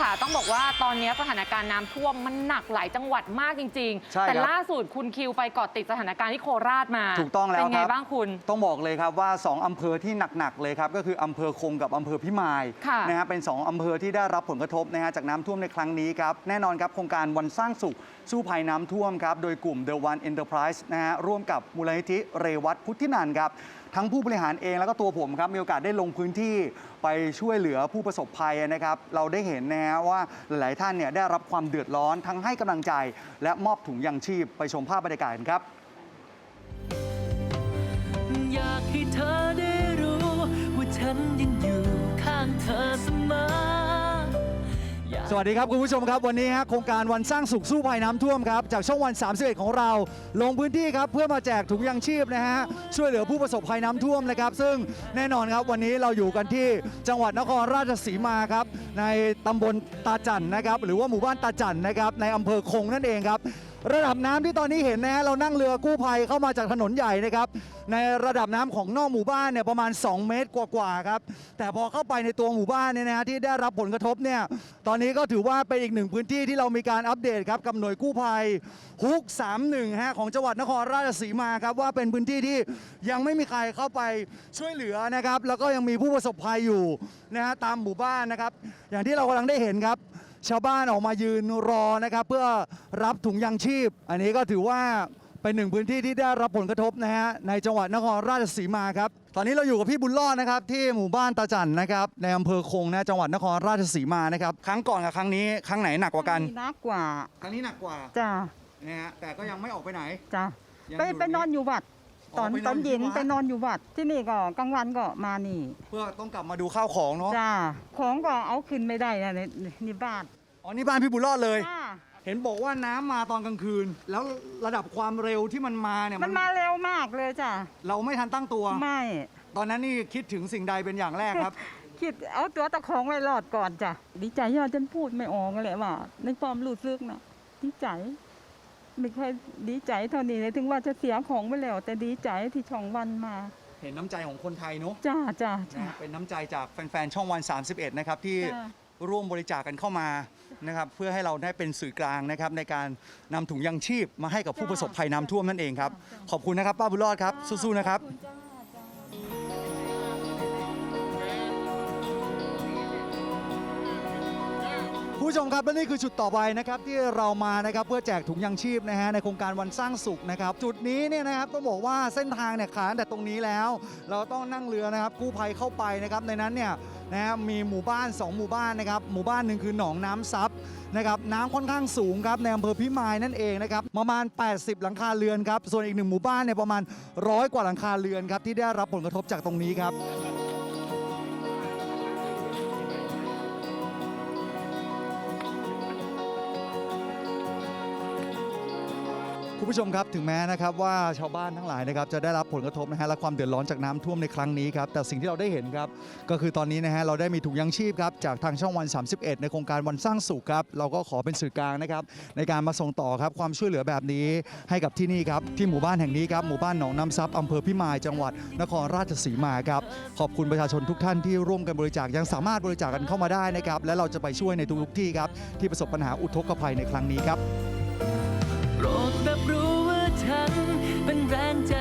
ค่ะ ต้องบอกว่าตอนนี้สถานการณ์น้ำท่วมมันหนักหลายจังหวัดมากจริง ใช่ๆ แต่ครับ ล่าสุดคุณคิวไปเกาะติดสถานการณ์ที่โคราชมาถูกต้องแล้วเป็นไงครับบ้างคุณ ต้องบอกเลยครับว่า 2อำเภอที่หนักๆเลยครับก็คืออำเภอคงกับอำเภอพิมายค่ะนะฮะเป็น 2อำเภอที่ได้รับผลกระทบนะฮะจากน้ำท่วมในครั้งนี้ครับแน่นอนครับโครงการวันสร้างสุขสู้ภัยน้ำท่วมครับโดยกลุ่ม The One Enterprise นะฮะร่วมกับมูลนิธิเรวัตพุทธินันท์ครับ ทั้งผู้บริหารเองแล้วก็ตัวผมครับมีโอกาสได้ลงพื้นที่ไปช่วยเหลือผู้ประสบภัยนะครับ เราได้เห็นนะฮะว่าหลายท่านเนี่ยได้รับความเดือดร้อนทั้งให้กำลังใจ และมอบถุงยังชีพไปชมภาพบรรยากาศกันครับ อยากให้เธอได้รู้ ว่าฉันยังอยู่ข้างเธอเสมอ สวัสดีครับคุณผู้ชมครับวันนี้ฮะโครงการวันสร้างสุขสู้ภัยน้ำท่วมครับจากช่องวัน 31 ของเรา ลงพื้นที่ครับเพื่อมาแจกถุงยางชีพนะฮะช่วยเหลือผู้ประสบภัยน้ำท่วมนะครับซึ่งแน่นอนครับวันนี้เราอยู่กันที่จังหวัดนครราชสีมาครับในตำบลตาจันนะครับหรือว่าหมู่บ้านตาจันนะครับในอำเภอคงนั่นเองครับระดับน้ำที่ตอนนี้เห็นนะฮะเรานั่งเรือกู้ภัยเข้ามาจากถนนใหญ่นะครับในระดับน้ำของนอกหมู่บ้านเนี่ยประมาณ 2 เมตรกว่าๆครับแต่พอเข้าไปในตัวหมู่บ้านเนี่ยนะฮะที่ได้รับผลกระทบเนี่ยตอนนี้ก็ถือว่าเป็นอีกหนึ่งพื้นที่ที่เรามีการอัปเดตครับกับหน่วยกู้ภัยฮุก 31ฮะของจังหวัดนครราชสีมาครับว่าเป็นพื้นที่ที่ยังไม่มีใครเข้าไปช่วยเหลือนะครับ แล้วก็ยังมีผู้ประสบภัยอยู่นะฮะตามหมู่บ้านนะครับ อย่างที่เรากำลังได้เห็นครับ ชาวบ้านออกมายืนรอนะครับ เพื่อรับถุงยังชีพ อันนี้ก็ถือว่าเป็นหนึ่งพื้นที่ที่ได้รับผลกระทบนะฮะในจังหวัดนครราชสีมาครับ ตอนนี้เราอยู่กับพี่บุญรอดนะครับที่หมู่บ้านตาจันนะครับในอำเภอคงนะจังหวัดนครราชสีมานะครับครั้งก่อนกับครั้งนี้ครั้งไหนหนักกว่ากันนักกว่า ครั้งนี้หนักกว่าจ้านะฮะแต่ก็ยังไม่ออกไปไหนจ้ายังไปอยู่ไปนอนอยู่วัดอ๋อ ตอนไปนอนตอนเย็นอยู่ที่วัดไปนอนอยู่วัดที่นี่ก็กลางวันก็มานี่เพื่อต้องกลับมาดูข้าวของเนาะจ้าของก็เอาขึ้นไม่ได้นะในในบ้านอ๋อนี่บ้านพี่บุญรอดเลย จ้าเห็นบอกว่าน้ำมาตอนกลางคืน แล้วระดับความเร็วที่มันมาเนี่ยมันมาเร็วมากเลยจ้าเราไม่ทันตั้งตัว ไม่ตอนนั้นนี่คิดถึงสิ่งใดเป็นอย่างแรกครับ คิดเอาตัวตะของไว้รอดก่อนจ้ะดีใจยอดจนพูดไม่ออกเลยว่า ในความรู้สึกนะดีใจ ไม่เคยดีใจเท่านี้เลยถึงว่าจะเสียของไปแล้ว แต่ดีใจที่ช่องวันมาเห็นน้ำใจของคนไทยเนาะจ้าจ้าจ้า นะเป็นน้ำใจจากแฟนๆช่องวัน 31 นะครับ ที่จ้ะ ร่วมบริจาคกันเข้ามานะครับ เพื่อให้เราได้เป็นสื่อกลางนะครับ ในการนำถุงยังชีพมาให้กับผู้ประสบภัยน้ำท่วมนั่นเองครับ ขอบคุณนะครับป้าบุญรอดครับ สู้ๆนะครับคุณ ผู้ชมครับและนี่คือจุดต่อไปนะครับที่เรามานะครับเพื่อแจกถุงยังชีพนะฮะในโครงการวันสร้างสุขนะครับจุดนี้เนี่ยนะครับต้องบอกว่าเส้นทางเนี่ยขาดแต่ตรงนี้แล้ว เราต้องนั่งเรือนะครับกู้ภัยเข้าไปนะครับในนั้นเนี่ยนะฮะมีหมู่บ้าน 2 หมู่บ้านนะครับหมู่บ้านหนึ่งคือหนองน้ำซับนะครับน้ำค่อนข้างสูงครับในอำเภอพิมายนั่นเองนะครับประมาณ 80 หลังคาเรือนครับส่วนอีกหนึ่งหมู่บ้านเนี่ยประมาณร้อยกว่าหลังคาเรือนครับที่ได้รับผลกระทบจากตรงนี้ครับ คุณผู้ชมครับถึงแม้นะครับว่าชาวบ้านทั้งหลายนะครับจะได้รับผลกระทบนะฮะและความเดือดร้อนจากน้ำท่วมในครั้งนี้ครับแต่สิ่งที่เราได้เห็นครับก็คือตอนนี้นะฮะเราได้มีถุงยังชีพครับจากทางช่องวัน 31 ในโครงการวันสร้างสุขครับเราก็ขอเป็นสื่อกลางนะครับในการมาส่งต่อครับความช่วยเหลือแบบนี้ให้กับที่นี่ครับที่หมู่บ้านแห่งนี้ครับหมู่บ้านหนองน้ำซับอำเภอพิมายจังหวัดนครราชสีมาครับขอบคุณประชาชนทุกท่านที่ร่วมกันบริจาคยังสามารถบริจาคกันเข้ามาได้นะครับและเราจะไปช่วยในทุกๆที่ครับที่ประสบปัญหาอุทกภัยในครั้งนี้ครับ แบบรู้ว่าฉันเป็นแรงใจ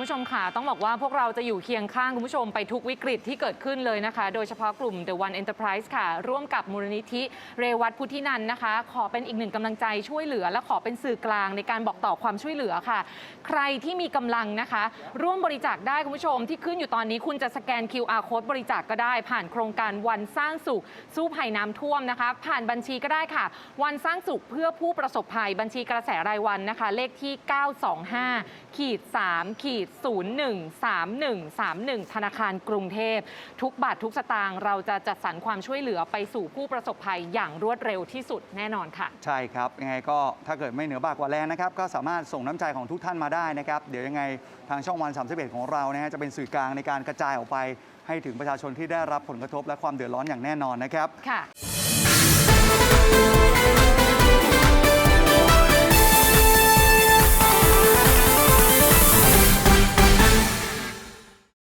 คุณผู้ชมค่ะ ต้องบอกว่าพวกเราจะอยู่เคียงข้างคุณผู้ชมไปทุกวิกฤตที่เกิดขึ้นเลยนะคะ โดยเฉพาะกลุ่ม The One Enterprise ค่ะ ร่วมกับมูลนิธิเรวัตพุทธินันท์นะคะ ขอเป็นอีกหนึ่งกำลังใจช่วยเหลือ และขอเป็นสื่อกลางในการบอกต่อความช่วยเหลือค่ะ ใครที่มีกำลังนะคะ ร่วมบริจาคได้คุณผู้ชมที่ขึ้นอยู่ตอนนี้คุณจะสแกน QR code บริจาคก็ได้ ผ่านโครงการวันสร้างสุขสู้ภัยน้ำท่วมนะคะ ผ่านบัญชีก็ได้ค่ะ วันสร้างสุขเพื่อผู้ประสบภัยบัญชีกระแสรายวันนะคะ เลขที่ 925ขีด3ขีด013131 ธนาคารกรุงเทพ ทุกบาททุกสตางค์เราจะจัดสรรความช่วยเหลือไปสู่ผู้ประสบภัยอย่างรวดเร็วที่สุดแน่นอนค่ะ ใช่ครับยังไงก็ถ้าเกิดไม่เหนือบากกว่าแรงนะครับ ก็สามารถส่งน้ำใจของทุกท่านมาได้นะครับ เดี๋ยวยังไงทางช่องวัน 31 ของเรานะฮะจะเป็นสื่อกลางในการกระจายออกไป ให้ถึงประชาชนที่ได้รับผลกระทบและความเดือดร้อนอย่างแน่นอนนะครับ ค่ะ